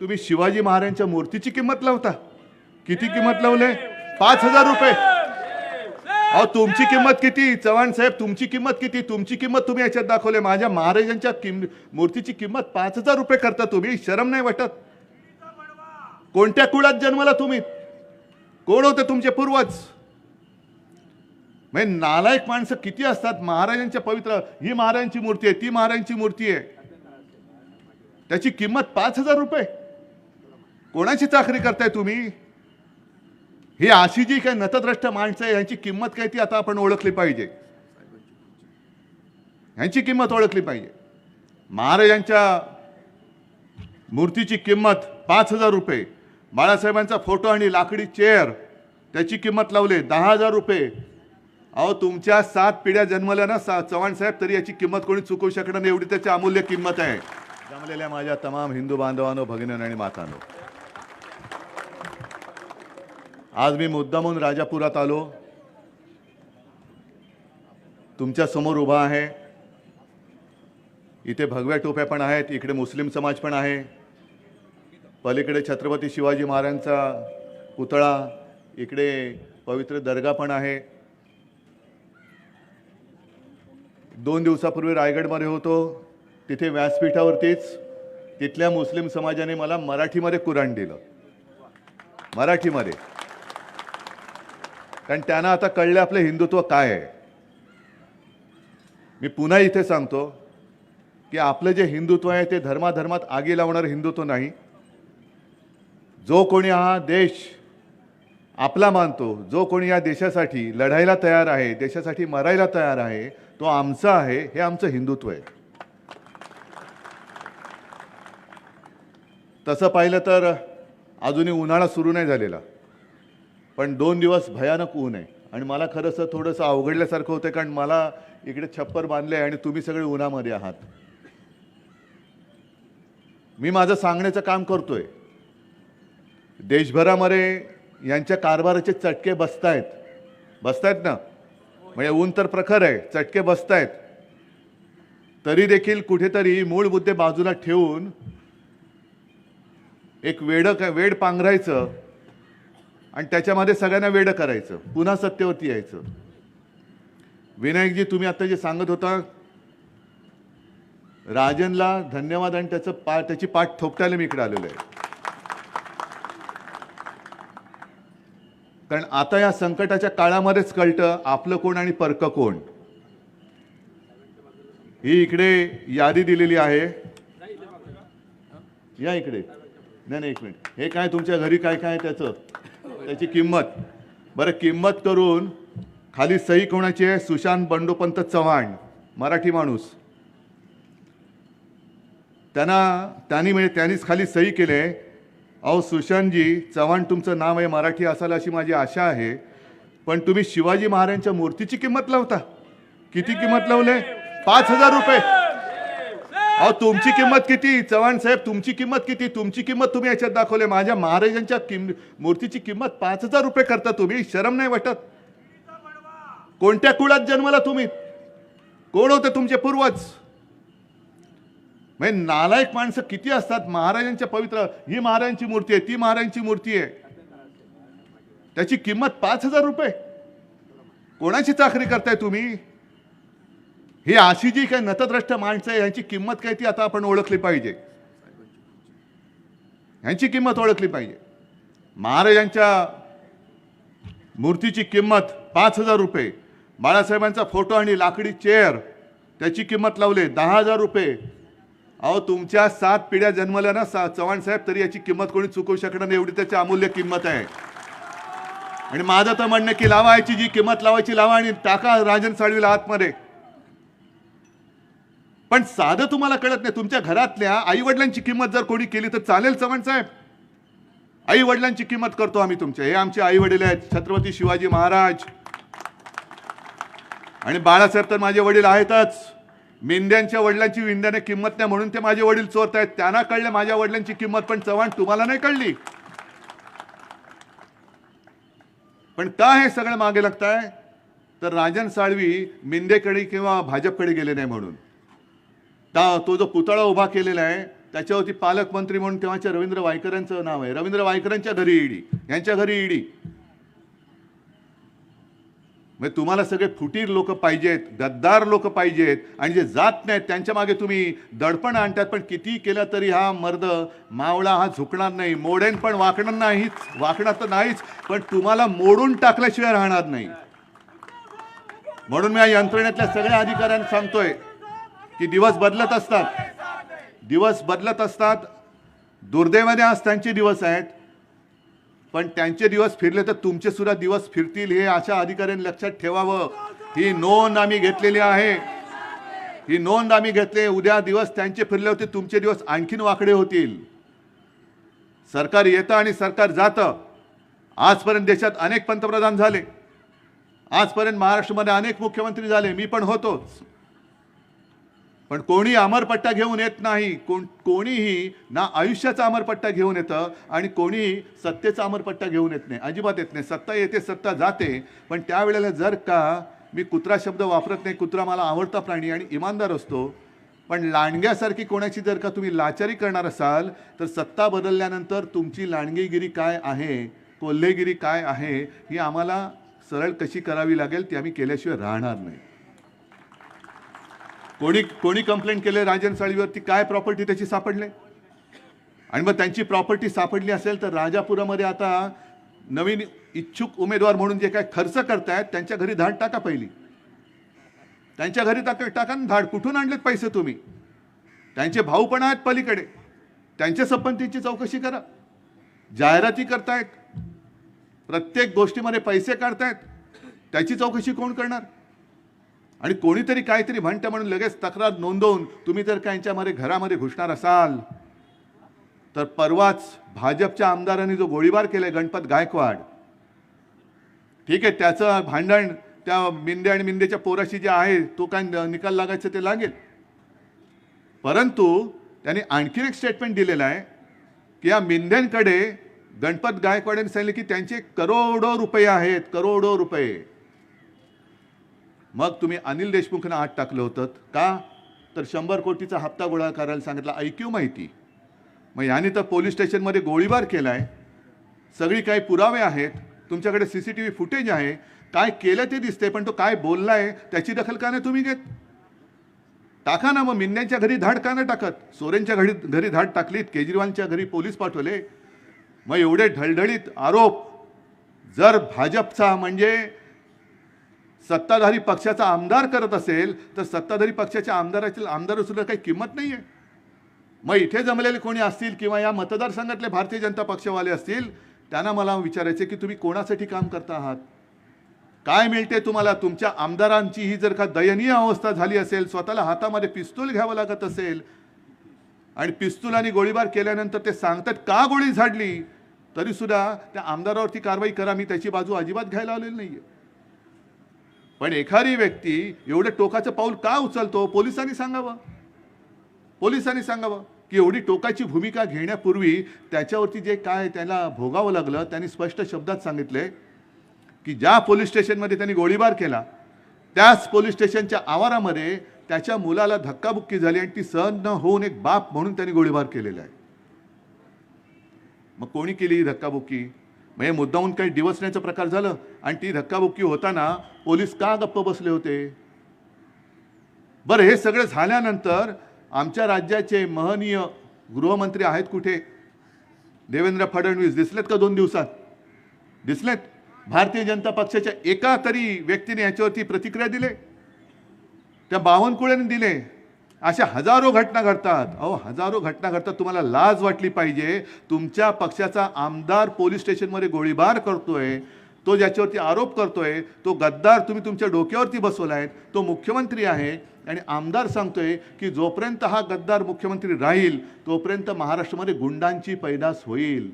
तुम्ही शिवाजी महाराजांच्या मूर्तीची किंमत लावता. किती किंमत लावले? पाच हजार रुपये. अहो तुमची किंमत किती? चव्हाण साहेब तुमची किंमत किती? तुमची किंमत तुम्ही याच्यात दाखवले. माझ्या महाराजांच्या किम मूर्तीची किंमत पाच हजार रुपये करता तुम्ही. शरम नाही वाटत. कोणत्या कुळात जन्मला तुम्ही? कोण होते तुमचे पूर्वज? म्हणजे नालायक माणसं किती असतात? महाराजांच्या पवित्र ही महाराजांची मूर्ती आहे ती महाराजांची मूर्ती आहे. त्याची किंमत पाच हजार रुपये. कोणाची चाकरी करताय तुम्ही? ही अशी जी काही नतद्रष्ट माणसं आहे यांची किंमत काय ती आता आपण ओळखली पाहिजे. यांची किंमत ओळखली पाहिजे. महाराजांच्या मूर्तीची किंमत पाच हजार रुपये. बाळासाहेबांचा फोटो आणि लाकडी चेअर त्याची किंमत लावले दहा हजार रुपये. अहो तुमच्या सात पिढ्या जन्मल्या ना सा चव्हाण साहेब तरी याची किंमत कोणी चुकवू शकणार नाही एवढी त्याची अमूल्य किंमत आहे. जमलेल्या माझ्या तमाम हिंदू बांधवांनो भगिनींनो आणि मातांनो आज मी मुद्दामून राजापुरात आलो. तुमच्यासमोर उभा आहे. इथे भगव्या टोप्या पण आहेत इकडे मुस्लिम समाज पण आहे. पलीकडे छत्रपती शिवाजी महाराजांचा पुतळा इकडे पवित्र दर्गा पण आहे. दोन दिवसापूर्वी रायगडमध्ये होतो. तिथे व्यासपीठावरतीच तिथल्या मुस्लिम समाजाने मला मराठीमध्ये कुराण दिलं. मराठीमध्ये. कारण त्यांना आता कळलं आपलं हिंदुत्व काय आहे. मी पुन्हा इथे सांगतो की आपलं जे हिंदुत्व आहे ते धर्माधर्मात आगी लावणारं हिंदुत्व नाही. जो कोणी हा देश आपला मानतो जो कोणी या देशासाठी लढायला तयार आहे देशासाठी मरायला तयार आहे तो आमचा आहे हे आमचं हिंदुत्व आहे. तसं पाहिलं तर अजूनही उन्हाळा सुरू नाही झालेला. पण दोन दिवस भयानक ऊन आहे. आणि मला खरंच थोडंसं अवघडल्यासारखं होतं कारण मला इकडे छप्पर बांधले आणि तुम्ही सगळे उन्हामध्ये आहात. मी माझं सांगण्याचं काम करतोय. देशभरामध्ये यांच्या कारभाराचे चटके बसतायत. बसतायत ना? म्हणजे ऊन तर प्रखर आहे चटके बसतायत. तरी देखील कुठेतरी मूळ मुद्दे बाजूला ठेवून एक वेड वेड पांघरायचं आणि त्याच्यामध्ये सगळ्यांना वेडं करायचं. पुन्हा सत्तेवरती यायचं. विनायकजी तुम्ही आता जे सांगत होता राजनला धन्यवाद आणि त्याचं पा त्याची पाठ थोपटायला मी इकडे आलेलो आहे. कारण आता या संकटाच्या काळामध्येच कळतं आपलं कोण आणि पर्क कोण. ही इकडे यादी दिलेली आहे. या इकडे. नाही नाही एक मिनिट. हे काय तुमच्या घरी काय काय त्याचं? त्याची किंमत. बरं किंमत करून खाली सही कोणाची आहे? सुशांत बंडोपंत चव्हाण मराठी माणूस. त्यांना त्यांनी म्हणजे त्यांनीच खाली सही केले अहो सुशांतजी चव्हाण तुमचं नाव आहे मराठी असाल अशी माझी आशा आहे. पण तुम्ही शिवाजी महाराजांच्या मूर्तीची किंमत लावता. किती किंमत लावले पाच हजार रुपये. अहो तुमची किंमत किती? चव्हाण साहेब तुमची किंमत किती? तुमची किंमत तुम्ही याच्यात दाखवले. माझ्या महाराजांच्या किम मूर्तीची किंमत पाच हजार रुपये करता तुम्ही. शरम नाही वाटत. कोणत्या कुळात जन्मला तुम्ही? कोण होते तुमचे पूर्वज? म्हणजे नालायक माणसं किती असतात? महाराजांच्या पवित्र ही महाराजांची मूर्ती आहे ती महाराजांची मूर्ती आहे. त्याची किंमत पाच हजार रुपये. कोणाची चाकरी करताय तुम्ही? ही अशी जी काही नतद्रष्ट माणसं आहे यांची किंमत काय ती आता आपण ओळखली पाहिजे. यांची किंमत ओळखली पाहिजे. महाराजांच्या मूर्तीची किंमत पाच हजार रुपये. बाळासाहेबांचा फोटो आणि लाकडी चेअर त्याची किंमत लावले दहा हजार रुपये. अहो तुमच्या सात पिढ्या जन्मल्या ना सा चव्हाण साहेब तरी याची किंमत कोणी चुकवू शकणार नाही एवढी त्याची अमूल्य किंमत आहे. आणि माझं तर म्हणणं की लावा याची जी किंमत लावायची लावा आणि टाका राजन साळवीला आतमध्ये. पण साधं तुम्हाला कळत नाही. तुमच्या घरातल्या आईवडिलांची किंमत जर कोणी केली तर चालेल चव्हाण साहेब. आई वडिलांची किंमत करतो आम्ही तुमच्या. हे आमचे आई वडील आहेत. छत्रपती शिवाजी महाराज. आणि बाळासाहेब तर माझे वडील आहेतच. मेंढ्यांच्या वडिलांची विंध्याने किंमत नाही म्हणून ते माझे वडील चोरत आहेत त्यांना कळलं माझ्या वडिलांची किंमत पण चव्हाण तुम्हाला नाही कळली. पण का हे सगळं मागे लागताय? तर राजन साळवी मिंदेकडे किंवा भाजपकडे गेले नाही म्हणून. ता तो जो पुतळा उभा केलेला आहे त्याच्यावरती पालकमंत्री म्हणून तेव्हाच्या रवींद्र वायकरांचं नाव आहे. रवींद्र वायकरांच्या घरी ईडी यांच्या घरी ईडी म्हणजे तुम्हाला सगळे फुटीर लोक पाहिजेत गद्दार लोक पाहिजेत आणि जे जात नाहीत त्यांच्या मागे तुम्ही दडपण आणतात पण किती केलं तरी हा मर्द मावळा हा झुकणार नाही. मोडेन पण वाकणार नाहीच वाकणार तर नाहीच पण तुम्हाला मोडून टाकल्याशिवाय राहणार नाही. म्हणून मी या यंत्रणेतल्या सगळ्या अधिकाऱ्यांना सांगतोय की दिवस बदलत असतात. दिवस बदलत असतात. दुर्दैवाने आज त्यांचे दिवस आहेत. पण त्यांचे दिवस फिरले तर तुमचे सुद्धा दिवस फिरतील हे अशा अधिकाऱ्यांनी लक्षात ठेवावं. ही नोंद आम्ही घेतलेली आहे. ही नोंद आम्ही घेतले उद्या दिवस त्यांचे फिरले होते तुमचे दिवस आणखीन वाकडे होतील. सरकार येतं आणि सरकार जातं. आजपर्यंत देशात अनेक पंतप्रधान झाले. आजपर्यंत महाराष्ट्रामध्ये अनेक मुख्यमंत्री झाले. मी पण होतोच. पण कोणी अमरपट्टा घेऊन येत नाही. कोण कोणीही ना आयुष्याचा अमरपट्टा घेऊन येतं आणि कोणीही सत्तेचा अमरपट्टा घेऊन येत नाही. अजिबात येत नाही. सत्ता येते सत्ता जाते. पण त्यावेळेला जर का मी कुत्रा शब्द वापरत नाही कुत्रा मला आवडता प्राणी आणि इमानदार असतो पण लांडग्यासारखी कोणाची जर का तुम्ही लाचारी करणार असाल तर सत्ता बदलल्यानंतर तुमची लांडगीगिरी काय आहे कोल्हेगिरी काय आहे ही आम्हाला सरळ कशी करावी लागेल ती आम्ही केल्याशिवाय राहणार नाही. कोणी कोणी कंप्लेंट केले राजन साळीवरती काय प्रॉपर्टी त्याची सापडले? आणि मग त्यांची प्रॉपर्टी सापडली असेल तर राजापुरामध्ये आता नवीन इच्छुक उमेदवार म्हणून जे काय खर्च करतायत त्यांच्या घरी धाड टाका पहिली. त्यांच्या घरी टाका टाका धाड. कुठून आणलेत पैसे तुम्ही? त्यांचे भाऊ पण आहेत पलीकडे. त्यांच्या संपत्तीची चौकशी करा. जाहिराती करतायत. प्रत्येक गोष्टीमध्ये पैसे काढतायत. त्याची चौकशी कोण करणार? आणि कोणीतरी काहीतरी म्हणतं म्हणून लगेच तक्रार नोंदवून तुम्ही जर का यांच्यामध्ये घरामध्ये घुसणार असाल तर परवाच भाजपच्या आमदारांनी जो गोळीबार केलाय गणपत गायकवाड ठीक आहे त्याचं भांडण त्या मिंदे आणि मिंदेच्या पोराशी जे आहे तो काय निकाल लागायचं ते लागेल. परंतु त्यांनी आणखीन एक स्टेटमेंट दिलेलं आहे की या मिंद्यांकडे गणपत गायकवाडांनी सांगितले की त्यांचे करोडो रुपये आहेत करोडो रुपये. मग तुम्ही अनिल देशमुखनं आत टाकलं होतं. का? तर शंभर कोटीचा हप्ता गोळा करायला सांगितला. ऐक्यू माहिती. मग याने तर पोलीस स्टेशनमध्ये गोळीबार केला आहे सगळी काही पुरावे आहेत. तुमच्याकडे C C T V footage आहे. काय केलं ते दिसते पण तो काय बोलला आहे त्याची दखल का नाही तुम्ही घेत? टाका ना मग. मिन्यांच्या घरी धाड का नाही टाकत? सोरेनच्या घरी घरी धाड टाकलीत. केजरीवालच्या घरी पोलीस पाठवले. मग एवढे ढळढळीत आरोप. जर भाजपचा म्हणजे सत्ताधारी पक्षाचा आमदार करत असेल तर सत्ताधारी पक्षाच्या आमदारातील आमदार सुद्धा काही किंमत नाही आहे मग इथे जमलेले कोणी असतील किंवा या मतदारसंघातले भारतीय जनता पक्षवाले असतील त्यांना मला विचारायचे की तुम्ही कोणासाठी काम करता आहात? काय मिळते तुम्हाला? तुमच्या आमदारांची ही जर का दयनीय अवस्था झाली असेल स्वतःला हातामध्ये पिस्तूल घ्यावं लागत असेल आणि पिस्तूल आणि गोळीबार केल्यानंतर ते सांगतात का गोळी झाडली? तरीसुद्धा त्या आमदारावरती कारवाई करा मी त्याची बाजू अजिबात घ्यायला आलेली नाही आहे पण एखादी व्यक्ती एवढं टोकाचं पाऊल का उचलतो? पोलिसांनी सांगावं. पोलिसांनी सांगावं की एवढी टोकाची भूमिका घेण्यापूर्वी त्याच्यावरती जे काय त्याला भोगावं लागलं त्यांनी स्पष्ट शब्दात सांगितले की ज्या पोलीस स्टेशनमध्ये त्यांनी गोळीबार केला त्याच पोलीस स्टेशनच्या आवारामध्ये त्याच्या मुलाला धक्काबुक्की झाली आणि ती सहन न होऊन एक बाप म्हणून त्यांनी गोळीबार केलेला आहे. मग कोणी केली धक्काबुक्की? म्हणजे मुद्दाहून काही दिवसण्याचं प्रकार झालं आणि ती धक्काबुक्की होताना पोलीस का गप्प बसले होते? बरं हे सगळं झाल्यानंतर आमच्या राज्याचे महनीय गृहमंत्री आहेत कुठे? देवेंद्र फडणवीस. दिसलेत का दोन दिवसात? दिसलेत. भारतीय जनता पक्षाच्या एका तरी व्यक्तीने याच्यावरती प्रतिक्रिया दिले. त्या बावनकुळेने दिले. अशा हजारो घटना घडतात. अहो हजारो घटना घडतात. तुम्हाला लाज वाटली पाहिजे. तुमच्या पक्षाचा आमदार पोलीस स्टेशनमध्ये गोळीबार करतोय. तो ज्याच्यावरती आरोप करतोय तो गद्दार तुम्ही तुमच्या डोक्यावरती बसवलाय तो मुख्यमंत्री आहे. आणि आमदार सांगतोय की जोपर्यंत हा गद्दार मुख्यमंत्री राहील तोपर्यंत महाराष्ट्रामध्ये गुंडांची पैदास होईल.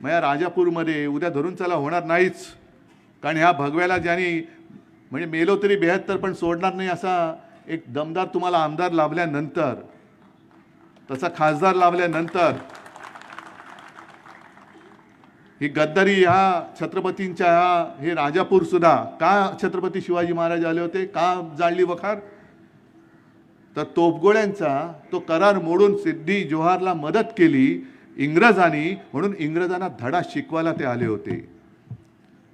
मग या राजापूरमध्ये उद्या धरून चला होणार नाहीच. कारण ह्या भगव्याला ज्यांनी म्हणजे मेलो तरी बेहत्तर पण सोडणार नाही असा एक दमदार तुम्हाला आमदार लाभल्यानंतर तसा खासदार लाभल्यानंतर ही गद्दारी ह्या छत्रपतींच्या ह्या हे राजापूर सुद्धा का छत्रपती शिवाजी महाराज आले होते का जाळली वखार? तर तोफगोळ्यांचा तो करार मोडून सिद्धी जोहारला मदत केली इंग्रजांनी म्हणून इंग्रजांना धडा शिकवायला ते आले होते.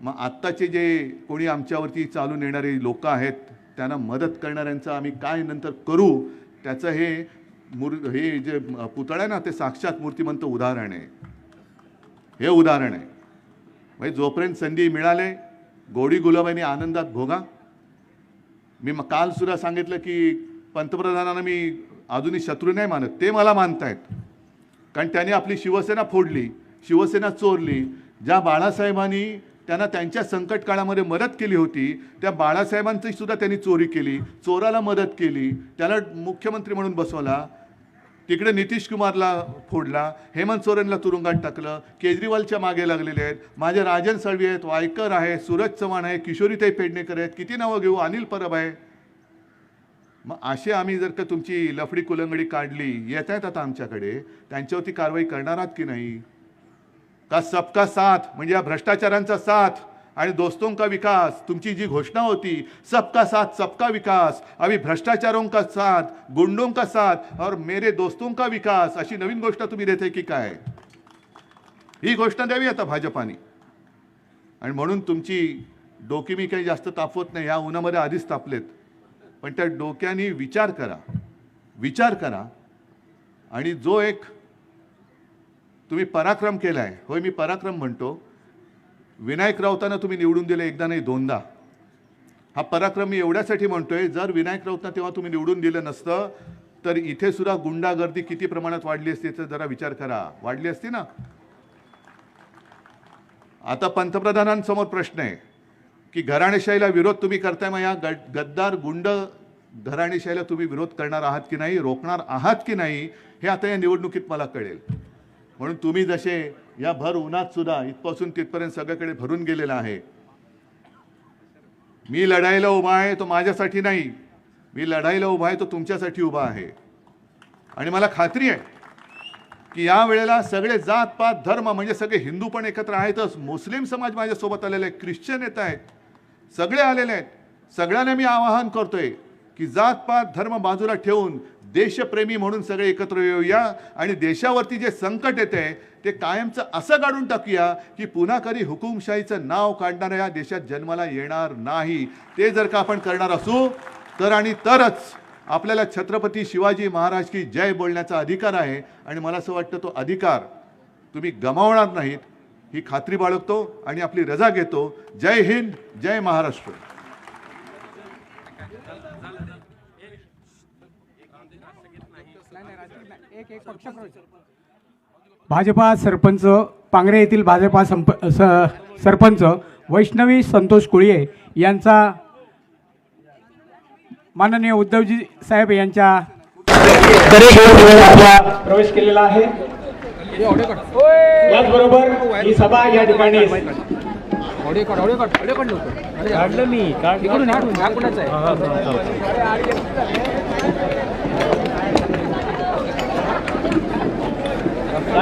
मग आत्ताचे जे कोणी आमच्यावरती चालून येणारे लोक आहेत त्यांना मदत करणाऱ्यांचं आम्ही काय नंतर करू त्याचं हे मूर हे जे पुतळं आहे ना ते साक्षात मूर्तिमंत उदाहरण आहे. हे उदाहरण आहे. म्हणजे जोपर्यंत संधी मिळाले गोडी गुलाबाईने आनंदात भोगा. मी मग काल सुद्धा सांगितलं की पंतप्रधानांना मी अजूनही शत्रू नाही मानत ते मला मानतायत. कारण त्यांनी आपली शिवसेना फोडली शिवसेना चोरली. ज्या बाळासाहेबांनी त्यांना त्यांच्या संकट काळामध्ये मदत केली होती. त्या बाळासाहेबांची सुद्धा त्यांनी चोरी केली. चोराला मदत केली. त्याला मुख्यमंत्री म्हणून बसवला. तिकडे नितीश कुमारला फोडला. हेमंत सोरेनला तुरुंगात टाकलं. केजरीवालच्या मागे लागलेले आहेत. माझे राजन साळवी आहेत. वायकर आहे. सूरज चव्हाण आहे. किशोरीताई पेडणेकर आहेत. किती नावं घेऊ? अनिल परब आहे. मग असे आम्ही जर का तुमची लफडी कुलंगडी काढली येत आहेत आता आमच्याकडे. त्यांच्यावरती कारवाई करणार आहात की नाही? का सबका साथ म्हणजे या भ्रष्टाचारांचा साथ आणि दोस्तों का विकास तुमची जी घोषणा होती सबका साथ सबका विकास अभी भ्रष्टाचारों का साथ गुंडों का साथ और मेरे दोस्तों का विकास अशी नवीन गोष्ट तुम्ही देते की काय? ही घोषणा द्यावी आता भाजपाने. आणि म्हणून तुमची डोकी मी काही जास्त तापवत नाही या उन्हामध्ये आधीच तापलेत. पण त्या डोक्याने विचार करा विचार करा. आणि जो एक तुम्ही पराक्रम केला आहे होय मी पराक्रम म्हणतो. विनायक राऊतांना तुम्ही निवडून दिले एकदा नाही दोनदा. हा पराक्रम मी एवढ्यासाठी म्हणतोय जर विनायक राऊतना तेव्हा तुम्ही निवडून दिलं नसतं तर इथे सुद्धा गुंडागर्दी किती प्रमाणात वाढली असती याचा जरा विचार करा. वाढली असती ना? आता पंतप्रधानांसमोर प्रश्न आहे की घराणेशाहीला विरोध तुम्ही करताय मग या गद्दार गुंड घराणेशाहीला तुम्ही विरोध करणार आहात की नाही रोखणार आहात की नाही हे आता या निवडणुकीत मला कळेल. म्हणून तुम्ही जसे या भर उन्हात सुद्धा इथपासून तिथपर्यंत सगळीकडे भरून गेलेला आहे. मी लढाईला उभा आहे तो माझ्यासाठी नाही. मी लढाईला उभा आहे तो तुमच्यासाठी उभा आहे. आणि मला खात्री आहे की या वेळेला सगळे जात पात धर्म म्हणजे सगळे हिंदू पण एकत्र आहेतच. मुस्लिम समाज माझ्यासोबत आलेले आहे ख्रिश्चन येत आहेत. सगळे आलेले आहेत. सगळ्यांना मी आवाहन करतोय की जात पात धर्म बाजूला ठेवून देशप्रेमी म्हणून सगळे एकत्र येऊया आणि देशावरती जे संकट येते ते कायमचं असं काढून टाकूया की पुन्हा कधी हुकुमशाहीचं नाव काढणाऱ्या या देशात जन्माला येणार नाही. ते जर का आपण करणार असू तर आणि तरच आपल्याला छत्रपती शिवाजी महाराज की जय बोलण्याचा अधिकार आहे. आणि मला असं वाटतं तो अधिकार तुम्ही गमावणार नाहीत. ही खात्री बाळगतो आणि आपली रजा घेतो. जय हिंद जय महाराष्ट्र. भाजपा सरपंच पांगरे येथील भाजपा संप स- सरपंच वैष्णवी संतोष कुळये यांचा माननीय उद्धवजी साहेब यांच्या प्रवेश केलेला आहे याचबरोबर ही सभा या ठिकाणी काढलं मी काढलं हा कुणाचा आहे